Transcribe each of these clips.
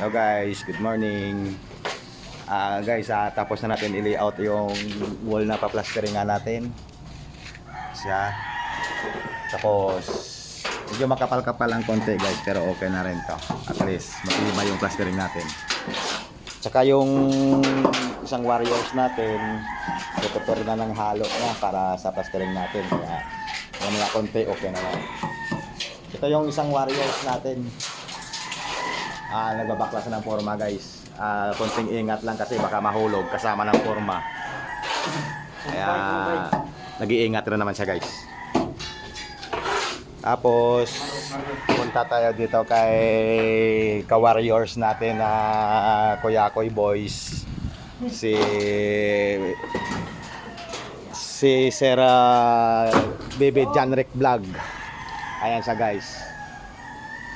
Hello guys, good morning. Ah guys, ah, tapos na natin i-layout yung wall na paplastering nga natin. Siya. Tapos medyo makapal-kapal ang konti guys, pero okay na rin to. At least matibay yung plastering natin. Tsaka yung isang warriors natin, prepare na ng halo na para sa plastering natin. Kaya yung konti okay na lang. Ito yung isang warriors natin. Ah, nagbabaklas ng forma guys. Ah, konting ingat lang kasi baka mahulog kasama ng forma. Kaya nag-iingat rin naman siya guys. Tapos punta tayo dito kay ka-warriors natin na Kuya Koy Boys. Si si Sarah Baby Janrick Vlog. Ayan siya guys.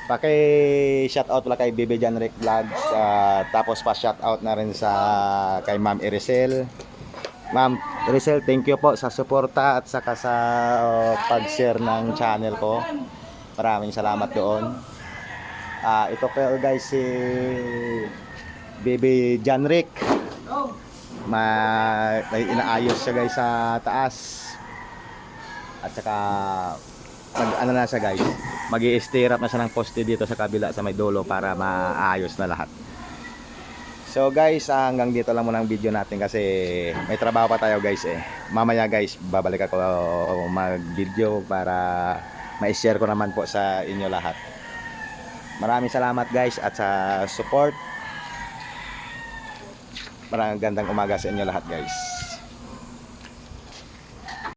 Paki shout out pala kay Baby Janrick Vlog tapos pa shout out na rin sa kay Ma'am Erisel. Ma'am Erisel, thank you po sa suporta at saka sa uh, pag-share ng channel ko. Maraming salamat doon. Ah, ito po guys si Baby Janrick. Ma may inaayos siya guys sa taas. At saka mag ano na siya guys, mag i up na siya ng poste dito sa kabila sa may dulo para maayos na lahat. So guys, ah, hanggang dito lang muna ang video natin kasi may trabaho pa tayo guys eh. Mamaya guys, babalik ako mag-video para ma-share ko naman po sa inyo lahat. Maraming salamat guys at sa support. Maraming gandang umaga sa inyo lahat guys.